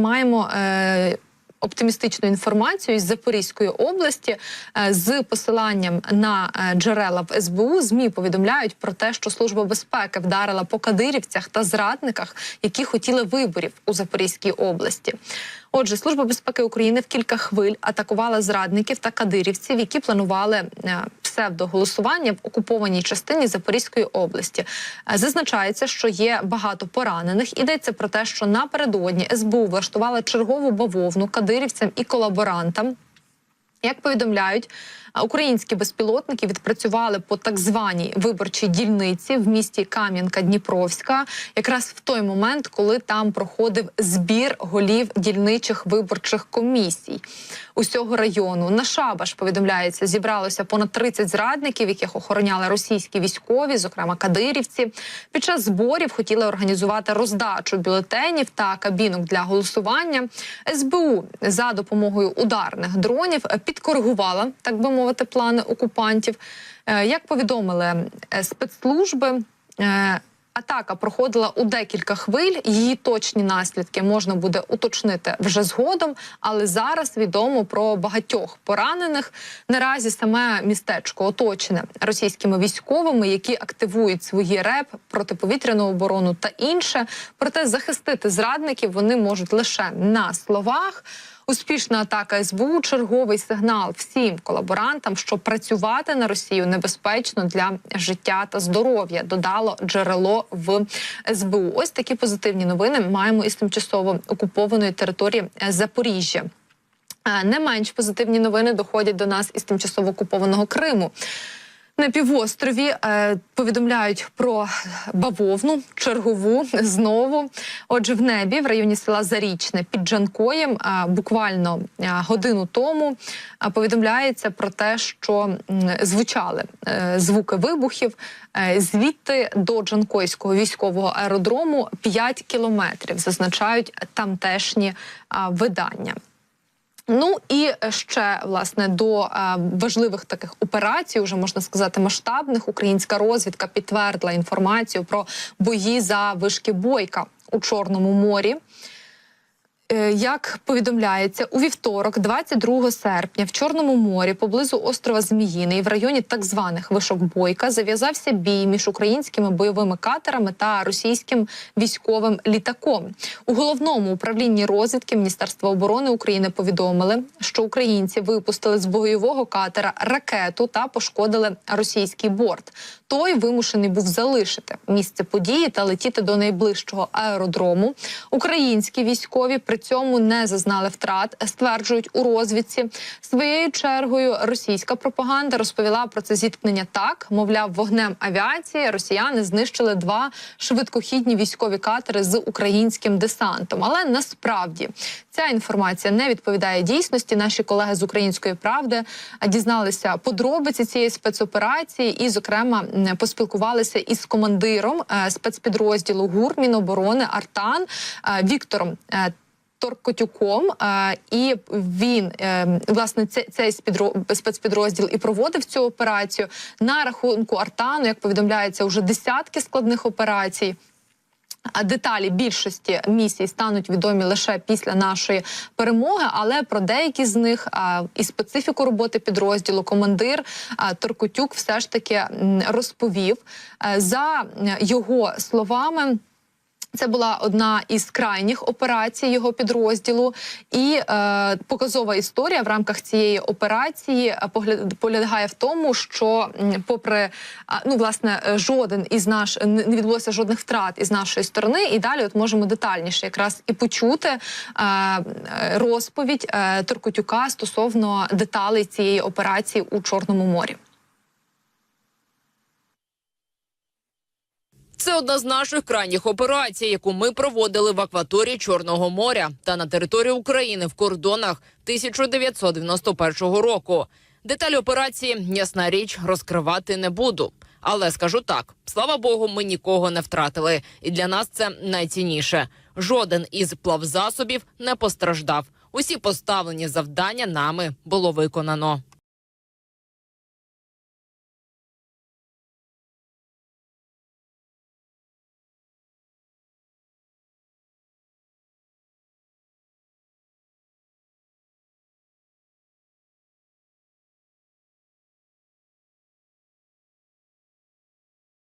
маємо. Е, Оптимістичну інформацію із Запорізької області е, з посиланням на е, джерела в СБУ змі повідомляють про те, що служба безпеки вдарила по кадирівцях та зрадниках, які хотіли виборів у Запорізькій області. Отже, служба безпеки України в кілька хвиль атакувала зрадників та кадирівців, які планували е, псевдоголосування в окупованій частині Запорізької області. Е, Зазначається, що є багато поранених. Йдеться про те, що напередодні СБУ влаштувала чергову бавовну кадирівцям і колаборантам. Як повідомляють, українські безпілотники відпрацювали по так званій виборчій дільниці в місті Кам'янка-Дніпровська, якраз в той момент, коли там проходив збір голів дільничих виборчих комісій усього району. На Шабаш повідомляється, зібралося понад 30 зрадників, яких охороняли російські військові, зокрема кадирівці. Під час зборів хотіли організувати роздачу бюлетенів та кабінок для голосування. СБУ за допомогою ударних дронів підкоригувала, так би мовити, плани окупантів. Е, Як повідомили е, спецслужби. е, Атака проходила у декілька хвиль. Її точні наслідки можна буде уточнити вже згодом, але зараз відомо про багатьох поранених. Наразі саме містечко оточене російськими військовими, які активують свої РЕП, протиповітряну оборону та інше. Проте захистити зрадників вони можуть лише на словах. Успішна атака СБУ – черговий сигнал всім колаборантам, що працювати на Росію небезпечно для життя та здоров'я. Додало джерело в СБУ. Ось такі позитивні новини маємо із тимчасово окупованої території е, Запоріжжя. Е, Не менш позитивні новини доходять до нас із тимчасово окупованого Криму. На півострові е, повідомляють про бавовну чергову знову. Отже, в небі в районі села Зарічне під Джанкоєм е, буквально е, годину тому е, повідомляється про те, що м, звучали е, звуки вибухів. Е, звідти до Джанкойського військового аеродрому 5 кілометрів, зазначають тамтешні а, видання. Ну і ще власне до е, важливих таких операцій, вже можна сказати, масштабних. Українська розвідка підтвердила інформацію про бої за вишки Бойка у Чорному морі. Е, Як повідомляється, у вівторок, 22 серпня, в Чорному морі, поблизу острова Зміїний, в районі так званих вишок Бойка, зав'язався бій між українськими бойовими катерами та російським військовим літаком. У головному управлінні розвідки Міністерства оборони України повідомили, що українці випустили з бойового катера ракету та пошкодили російський борт. Той вимушений був залишити місце події та летіти до найближчого аеродрому. Українські військові при цьому не зазнали втрат, стверджують у розвідці. Своєю чергою російська пропаганда розповіла про це зіткнення так: мовляв, вогнем авіації росіяни знищили два швидкохідні військові катери з українським десантом. Але насправді ця інформація не відповідає дійсності. Наші колеги з української правди дізналися подробиці цієї спецоперації, і, зокрема, поспілкувалися із командиром е, спецпідрозділу ГУР Міноборони Артан е, Віктором. Торкотюком, і він е, власне цей спецпідрозділ і проводив цю операцію на рахунку Артану. Як повідомляється, вже десятки складних операцій. Деталі більшості місій стануть відомі лише після нашої перемоги, але про деякі з них і специфіку роботи підрозділу командир Торкотюк все ж таки розповів Е, за його словами. Це була одна із крайніх операцій його підрозділу, і е, показова історія в рамках цієї операції е, полягає в тому, що попри ну власне е, жоден із наш не відбулося жодних втрат із нашої сторони, і далі от можемо детальніше якраз і почути е, е, розповідь е, Торкотюка стосовно деталей цієї операції у Чорному морі. Це одна з наших крайніх операцій, яку ми проводили в акваторії Чорного моря та на території України в кордонах 1991 року. Деталі операції, ясна річ, розкривати не буду. Але скажу так: слава Богу, ми нікого не втратили, і для нас це найцінніше. Жоден із плавзасобів не постраждав. Усі поставлені завдання нами було виконано.